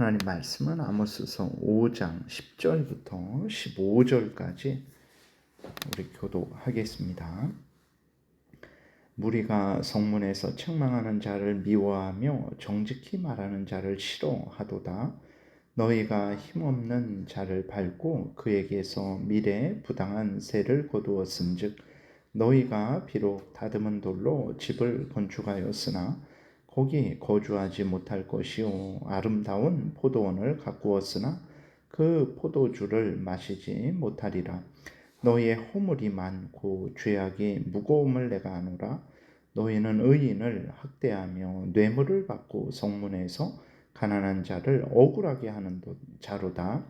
하나님 말씀은 아모스서 5장 10절부터 15절까지 우리 교도하겠습니다. 무리가 성문에서 책망하는 자를 미워하며 정직히 말하는 자를 싫어하도다. 너희가 힘없는 자를 밟고 그에게서 미래 부당한 세를 거두었은즉 너희가 비록 다듬은 돌로 집을 건축하였으나 거기 거주하지 못할 것이요. 아름다운 포도원을 가꾸었으나 그 포도주를 마시지 못하리라. 너희의 허물이 많고 죄악이 무거움을 내가 아노라. 너희는 의인을 학대하며 뇌물을 받고 성문에서 가난한 자를 억울하게 하는 자로다.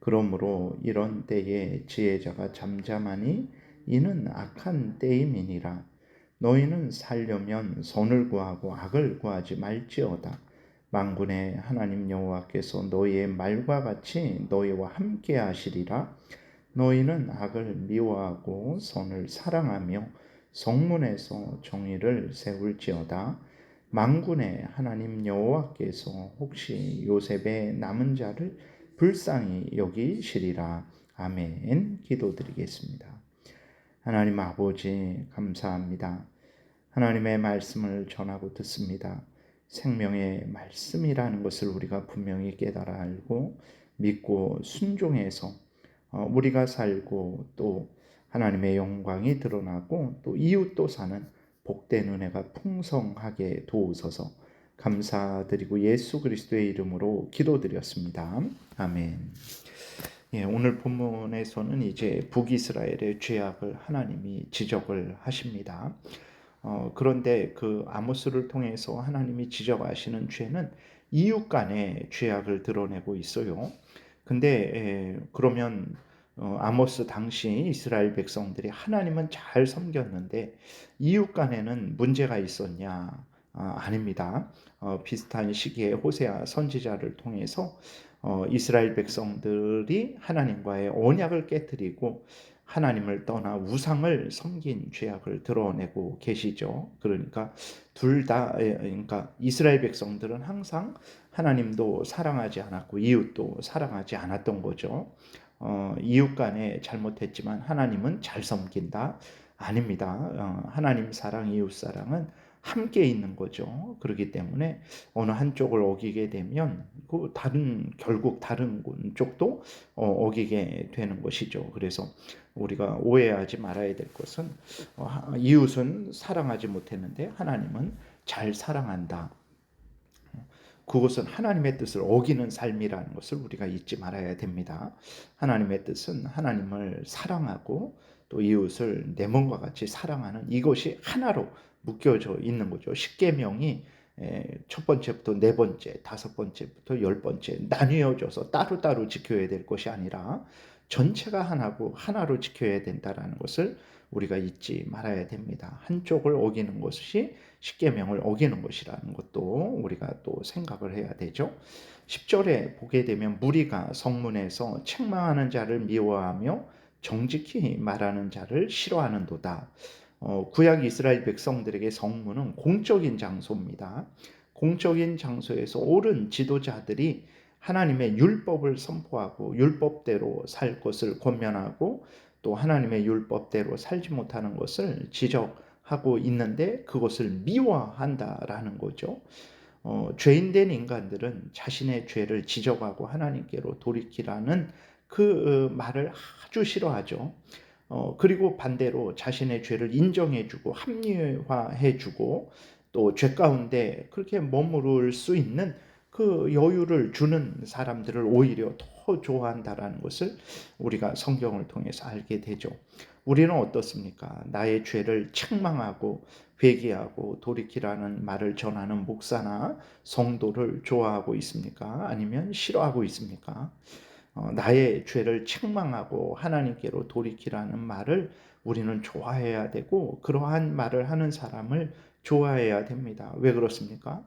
그러므로 이런 때에 지혜자가 잠잠하니 이는 악한 때임이니라 너희는 살려면 선을 구하고 악을 구하지 말지어다. 망군의 하나님 여호와께서 너희의 말과 같이 너희와 함께 하시리라. 너희는 악을 미워하고 선을 사랑하며 성문에서 정의를 세울지어다. 망군의 하나님 여호와께서 혹시 요셉의 남은 자를 불쌍히 여기시리라. 아멘. 기도드리겠습니다. 하나님 아버지 감사합니다. 하나님의 말씀을 전하고 듣습니다. 생명의 말씀이라는 것을 우리가 분명히 깨달아 알고 믿고 순종해서 어, 우리가 살고 또 하나님의 영광이 드러나고 또 이웃도 사는 복된 은혜가 풍성하게 도우소서 감사드리고 예수 그리스도의 이름으로 기도드렸습니다. 아멘. 예, 오늘 본문에서는 이제 북이스라엘의 죄악을 하나님이 지적을 하십니다. 어, 그런데 그 아모스를 통해서 하나님이 지적하시는 죄는 이웃 간의 죄악을 드러내고 있어요. 근데 에, 그러면 어, 아모스 당시 이스라엘 백성들이 하나님은 잘 섬겼는데 이웃 간에는 문제가 있었냐? 아, 닙니다 어, 비슷한 시기에 호세아 선지자를 통해서 어, 이스라엘 백성들이 하나님과의 언약을 깨뜨리고 하나님을 떠나 우상을 섬긴 죄악을 드러내고 계시죠. 그러니까 둘 다, 그러니까 이스라엘 백성들은 항상 하나님도 사랑하지 않았고 이웃도 사랑하지 않았던 거죠. 어, 이웃 간에 잘못했지만 하나님은 잘 섬긴다? 아닙니다. 어, 하나님 사랑, 이웃 사랑은 함께 있는 거죠. 그렇기 때문에 어느 한쪽을 어기게 되면 그 다른 결국 다른 쪽도 어, 기게 되는 것이죠. 그래서 우리가 오해하지 말아야 될 것은 어, 이웃은 사랑하지 못했는데 하나님은 잘 사랑한다. 그것은 하나님의 뜻을 어기는 삶이라는 것을 우리가 잊지 말아야 됩니다. 하나님의 뜻은 하나님을 사랑하고 또 이웃을 내 몸과 같이 사랑하는 이것이 하나로 묶여져 있는 거죠. 십계명이 첫 번째부터 네 번째, 다섯 번째부터 열 번째 나뉘어져서 따로따로 지켜야 될 것이 아니라 전체가 하나고 하나로 지켜야 된다라는 것을 우리가 잊지 말아야 됩니다. 한쪽을 어기는 것이 십계명을 어기는 것이라는 것도 우리가 또 생각을 해야 되죠. 10절에 보게 되면 무리가 성문에서 책망하는 자를 미워하며 정직히 말하는 자를 싫어하는도다. 어, 구약 이스라엘 백성들에게 성문은 공적인 장소입니다. 공적인 장소에서 옳은 지도자들이 하나님의 율법을 선포하고 율법대로 살 것을 권면하고 또 하나님의 율법대로 살지 못하는 것을 지적하고 있는데 그것을 미워한다라는 거죠. 어, 죄인된 인간들은 자신의 죄를 지적하고 하나님께로 돌이키라는 그 어, 말을 아주 싫어하죠. 어, 그리고 반대로 자신의 죄를 인정해주고 합리화해주고 또 죄 가운데 그렇게 머무를 수 있는 그 여유를 주는 사람들을 오히려 더 좋아한다라는 것을 우리가 성경을 통해서 알게 되죠. 우리는 어떻습니까? 나의 죄를 책망하고 회개하고 돌이키라는 말을 전하는 목사나 성도를 좋아하고 있습니까? 아니면 싫어하고 있습니까? 어, 나의 죄를 책망하고 하나님께로 돌이키라는 말을 우리는 좋아해야 되고 그러한 말을 하는 사람을 좋아해야 됩니다. 왜 그렇습니까?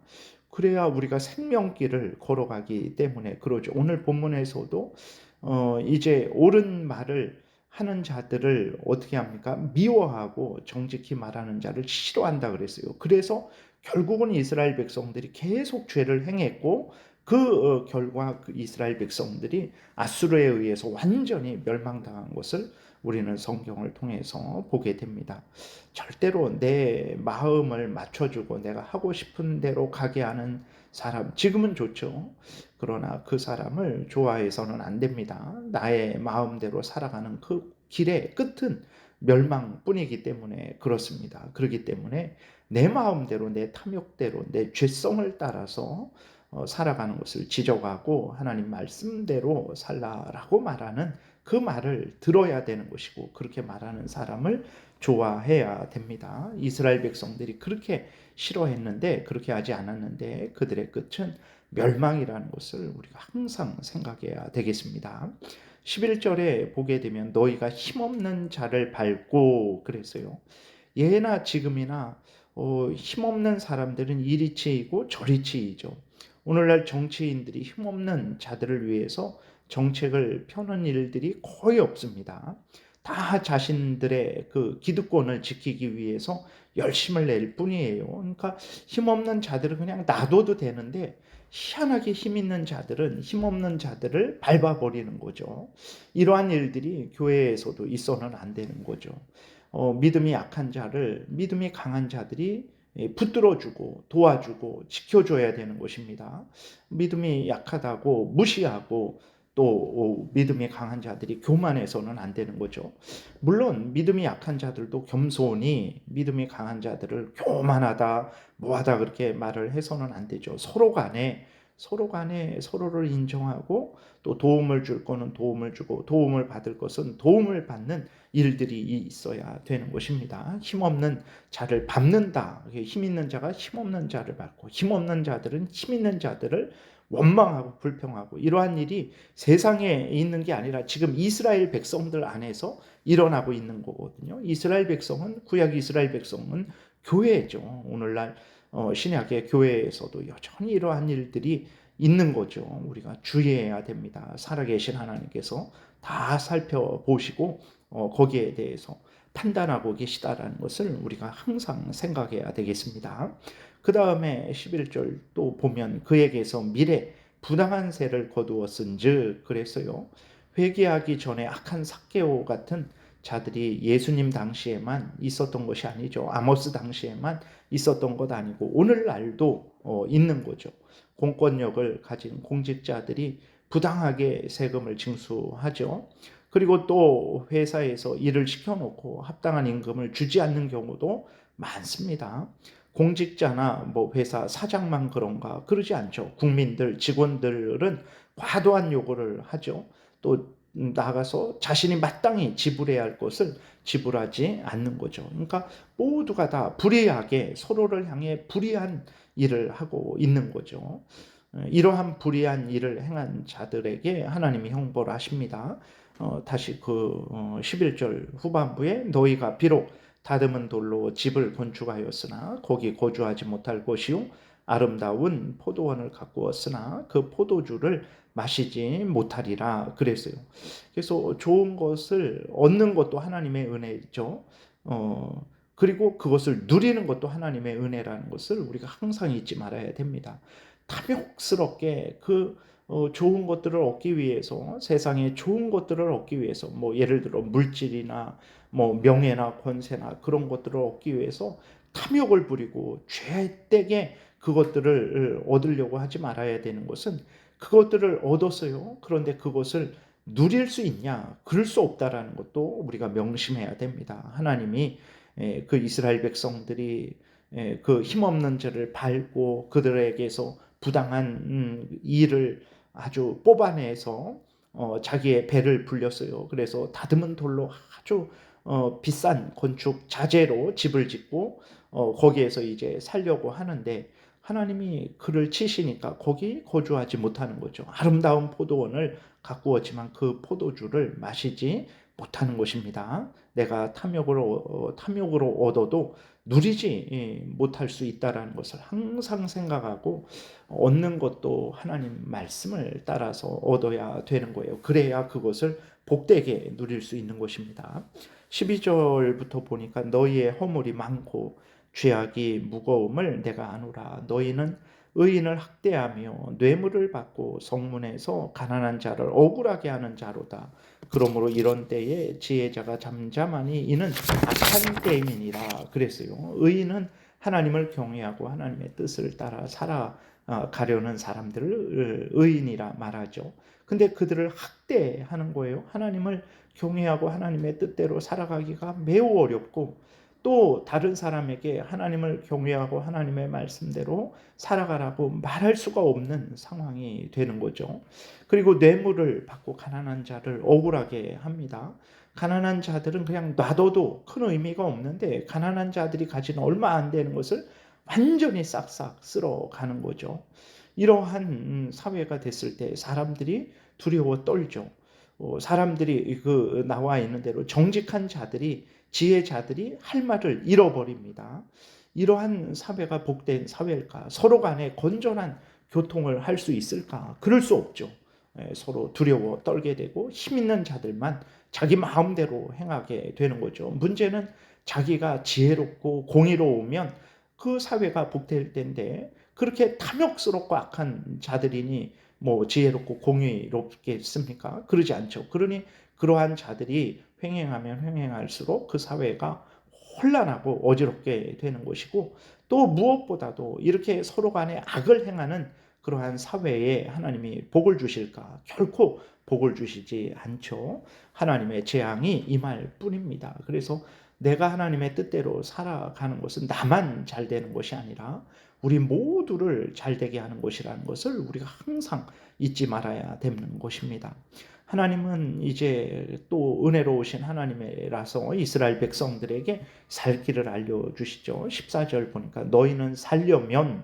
그래야 우리가 생명길을 걸어가기 때문에 그러죠. 오늘 본문에서도 어, 이제 옳은 말을 하는 자들을 어떻게 합니까? 미워하고 정직히 말하는 자를 싫어한다 그랬어요. 그래서 결국은 이스라엘 백성들이 계속 죄를 행했고 그 어, 결과 그 이스라엘 백성들이 아수르에 의해서 완전히 멸망당한 것을 우리는 성경을 통해서 보게 됩니다. 절대로 내 마음을 맞춰주고 내가 하고 싶은 대로 가게 하는 사람, 지금은 좋죠. 그러나 그 사람을 좋아해서는 안 됩니다. 나의 마음대로 살아가는 그 길의 끝은 멸망뿐이기 때문에 그렇습니다. 그렇기 때문에 내 마음대로, 내 탐욕대로, 내 죄성을 따라서 어, 살아가는 것을 지적하고 하나님 말씀대로 살라라고 말하는 그 말을 들어야 되는 것이고 그렇게 말하는 사람을 좋아해야 됩니다. 이스라엘 백성들이 그렇게 싫어했는데 그렇게 하지 않았는데 그들의 끝은 멸망이라는 것을 우리가 항상 생각해야 되겠습니다. 11절에 보게 되면 너희가 힘없는 자를 밟고 그랬어요. 예나 지금이나 어, 힘없는 사람들은 이리 치이고 저리 치이죠. 오늘날 정치인들이 힘없는 자들을 위해서 정책을 펴는 일들이 거의 없습니다. 다 자신들의 그 기득권을 지키기 위해서 열심을 낼 뿐이에요. 그러니까 힘없는 자들은 그냥 놔둬도 되는데 희한하게 힘 있는 자들은 힘없는 자들을 밟아버리는 거죠. 이러한 일들이 교회에서도 있어는 안 되는 거죠. 어, 믿음이 약한 자를 믿음이 강한 자들이 붙들어주고 도와주고 지켜줘야 되는 것입니다. 믿음이 약하다고 무시하고 또 믿음이 강한 자들이 교만해서는 안 되는 거죠. 물론 믿음이 약한 자들도 겸손히 믿음이 강한 자들을 교만하다 뭐하다 그렇게 말을 해서는 안 되죠. 서로 간에 서로 간에 서로를 인정하고 또 도움을 줄 거는 도움을 주고 도움을 받을 것은 도움을 받는 일들이 있어야 되는 것입니다. 힘없는 자를 밟는다. 힘 있는 자가 힘없는 자를 밟고 힘없는 자들은 힘 있는 자들을 원망하고 불평하고 이러한 일이 세상에 있는 게 아니라 지금 이스라엘 백성들 안에서 일어나고 있는 거거든요. 이스라엘 백성은 구약 이스라엘 백성은 교회죠. 오늘날 어, 신약의 교회에서도 여전히 이러한 일들이 있는 거죠. 우리가 주의해야 됩니다. 살아계신 하나님께서 다 살펴보시고 어, 거기에 대해서 판단하고 계시다라는 것을 우리가 항상 생각해야 되겠습니다. 그 다음에 11절 또 보면 그에게서 미래 부당한 세를 거두었은 즉 그랬어요. 회개하기 전에 악한 사케오 같은 자들이 예수님 당시에만 있었던 것이 아니죠. 아모스 당시에만 있었던 것 아니고 오늘날도 어, 있는 거죠. 공권력을 가진 공직자들이 부당하게 세금을 징수하죠. 그리고 또 회사에서 일을 시켜놓고 합당한 임금을 주지 않는 경우도 많습니다. 공직자나 뭐 회사 사장만 그런가 그러지 않죠. 국민들 직원들은 과도한 요구를 하죠. 또 나가서 자신이 마땅히 지불해야 할 것을 지불하지 않는 거죠. 그러니까 모두가 다 불의하게 서로를 향해 불의한 일을 하고 있는 거죠. 이러한 불의한 일을 행한 자들에게 하나님이 형벌을 하십니다. 어, 다시 그 어, 11절 후반부에 너희가 비록 다듬은 돌로 집을 건축하였으나 거기 거주하지 못할 것이요 아름다운 포도원을 가꾸었으나 그 포도주를 마시지 못하리라 그랬어요. 그래서 좋은 것을 얻는 것도 하나님의 은혜죠. 어, 그리고 그것을 누리는 것도 하나님의 은혜라는 것을 우리가 항상 잊지 말아야 됩니다. 탐욕스럽게 그 어, 좋은 것들을 얻기 위해서 세상에 좋은 것들을 얻기 위해서 뭐 예를 들어 물질이나 뭐 명예나 권세나 그런 것들을 얻기 위해서 탐욕을 부리고 죄되게 그것들을 얻으려고 하지 말아야 되는 것은 그것들을 얻었어요. 그런데 그것을 누릴 수 있냐? 그럴 수 없다라는 것도 우리가 명심해야 됩니다. 하나님이 그 이스라엘 백성들이 그 힘없는 자를 밟고 그들에게서 부당한 음, 일을 아주 뽑아내서 어, 자기의 배를 불렸어요. 그래서 다듬은 돌로 아주 어, 비싼 건축 자재로 집을 짓고 어, 거기에서 이제 살려고 하는데 하나님이 그를 치시니까 거기 거주하지 못하는 거죠. 아름다운 포도원을 가꾸었지만 그 포도주를 마시지 못하는 것입니다. 내가 탐욕으로 어, 탐욕으로 얻어도 누리지 예, 못할 수 있다라는 것을 항상 생각하고 얻는 것도 하나님 말씀을 따라서 얻어야 되는 거예요. 그래야 그것을 복되게 누릴 수 있는 것입니다. 12절부터 보니까 너희의 허물이 많고 죄악이 무거움을 내가 아노라. 너희는 의인을 학대하며 뇌물을 받고 성문에서 가난한 자를 억울하게 하는 자로다. 그러므로 이런 때에 지혜자가 잠잠하니 이는 악한 때임이니라 그랬어요. 의인은 하나님을 경외하고 하나님의 뜻을 따라 살아가려는 사람들을 의인이라 말하죠. 근데 그들을 학대하는 거예요. 하나님을 경외하고 하나님의 뜻대로 살아가기가 매우 어렵고 또 다른 사람에게 하나님을 경외하고 하나님의 말씀대로 살아가라고 말할 수가 없는 상황이 되는 거죠. 그리고 뇌물을 받고 가난한 자를 억울하게 합니다. 가난한 자들은 그냥 놔둬도 큰 의미가 없는데 가난한 자들이 가진 얼마 안 되는 것을 완전히 싹싹 쓸어 가는 거죠. 이러한 사회가 됐을 때 사람들이 두려워 떨죠. 어, 사람들이 그 나와 있는 대로 정직한 자들이 지혜자들이 할 말을 잃어버립니다. 이러한 사회가 복된 사회일까? 서로 간에 건전한 교통을 할 수 있을까? 그럴 수 없죠. 예, 서로 두려워 떨게 되고 힘 있는 자들만 자기 마음대로 행하게 되는 거죠. 문제는 자기가 지혜롭고 공의로우면 그 사회가 복될 텐데 그렇게 탐욕스럽고 악한 자들이니 뭐 지혜롭고 공의롭겠습니까? 그러지 않죠. 그러니 그러한 자들이 횡행하면 횡행할수록 그 사회가 혼란하고 어지럽게 되는 것이고 또 무엇보다도 이렇게 서로 간에 악을 행하는 그러한 사회에 하나님이 복을 주실까? 결코 복을 주시지 않죠. 하나님의 재앙이 임할 뿐입니다. 그래서 내가 하나님의 뜻대로 살아가는 것은 나만 잘 되는 것이 아니라 우리 모두를 잘 되게 하는 것이라는 것을 우리가 항상 잊지 말아야 되는 것입니다. 하나님은 이제 또 은혜로우신 하나님이라서 이스라엘 백성들에게 살 길을 알려주시죠. 14절 보니까 너희는 살려면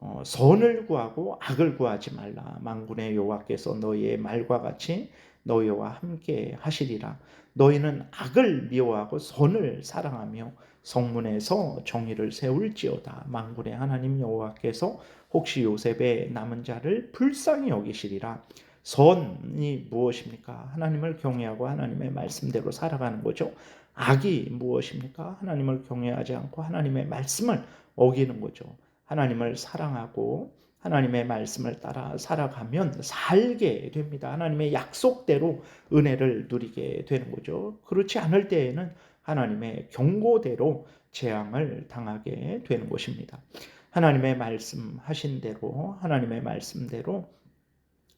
어, 선을 구하고 악을 구하지 말라. 망군의 여호와께서 너희의 말과 같이 너희와 함께 하시리라. 너희는 악을 미워하고 선을 사랑하며 성문에서 정의를 세울지어다. 망군의 하나님 여호와께서 혹시 요셉의 남은 자를 불쌍히 여기시리라. 선이 무엇입니까? 하나님을 경외하고 하나님의 말씀대로 살아가는 거죠. 악이 무엇입니까? 하나님을 경외하지 않고 하나님의 말씀을 어기는 거죠. 하나님을 사랑하고 하나님의 말씀을 따라 살아가면 살게 됩니다. 하나님의 약속대로 은혜를 누리게 되는 거죠. 그렇지 않을 때에는 하나님의 경고대로 재앙을 당하게 되는 것입니다. 하나님의 말씀 하신 대로 하나님의 말씀대로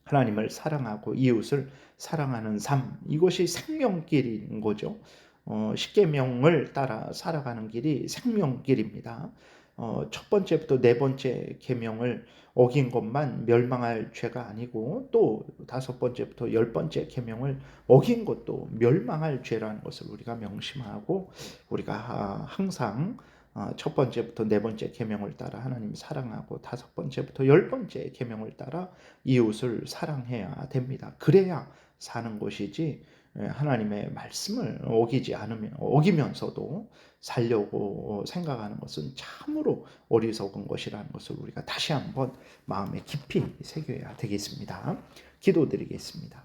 하나님을 사랑하고 이웃을 사랑하는 삶 이것이 생명길인 거죠. 어, 십계명을 따라 살아가는 길이 생명길입니다. 어, 첫 번째부터 네 번째 계명을 어긴 것만 멸망할 죄가 아니고 또 다섯 번째부터 열 번째 계명을 어긴 것도 멸망할 죄라는 것을 우리가 명심하고 우리가 항상 어, 첫 번째부터 네 번째 계명을 따라 하나님 사랑하고 다섯 번째부터 열 번째 계명을 따라 이웃을 사랑해야 됩니다. 그래야 사는 것이지 예, 하나님의 말씀을 어기지 않으면 어기면서도 살려고 생각하는 것은 참으로 어리석은 것이라는 것을 우리가 다시 한번 마음에 깊이 새겨야 되겠습니다. 기도드리겠습니다.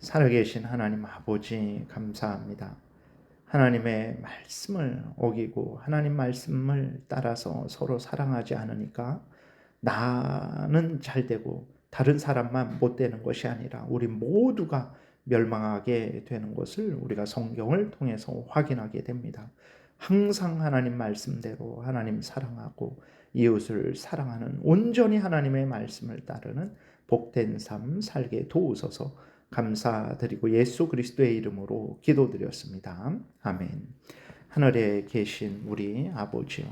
살아계신 하나님 아버지 감사합니다. 하나님의 말씀을 어기고 하나님 말씀을 따라서 서로 사랑하지 않으니까 나는 잘 되고 다른 사람만 못 되는 것이 아니라 우리 모두가 멸망하게 되는 것을 우리가 성경을 통해서 확인하게 됩니다. 항상 하나님 말씀대로 하나님 사랑하고 이웃을 사랑하는 온전히 하나님의 말씀을 따르는 복된 삶 살게 도우소서 감사드리고 예수 그리스도의 이름으로 기도드렸습니다. 아멘. 하늘에 계신 우리 아버지요.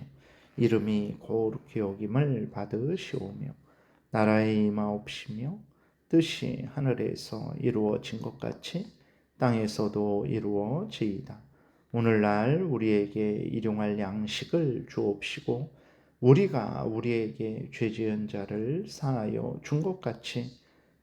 이름이 거룩히 여김을 받으시오며 나라의 임하옵시며 뜻이 하늘에서 이루어진 것 같이 땅에서도 이루어지이다. 오늘날 우리에게 일용할 양식을 주옵시고 우리가 우리에게 죄 지은 자를 사하여 준 것 같이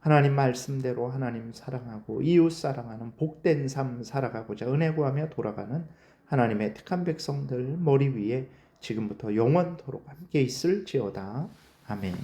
하나님 말씀대로 하나님 사랑하고 이웃 사랑하는 복된 삶 살아가고자 은혜 구하며 돌아가는 하나님의 택한 백성들 머리 위에 지금부터 영원토록 함께 있을지어다. 아멘.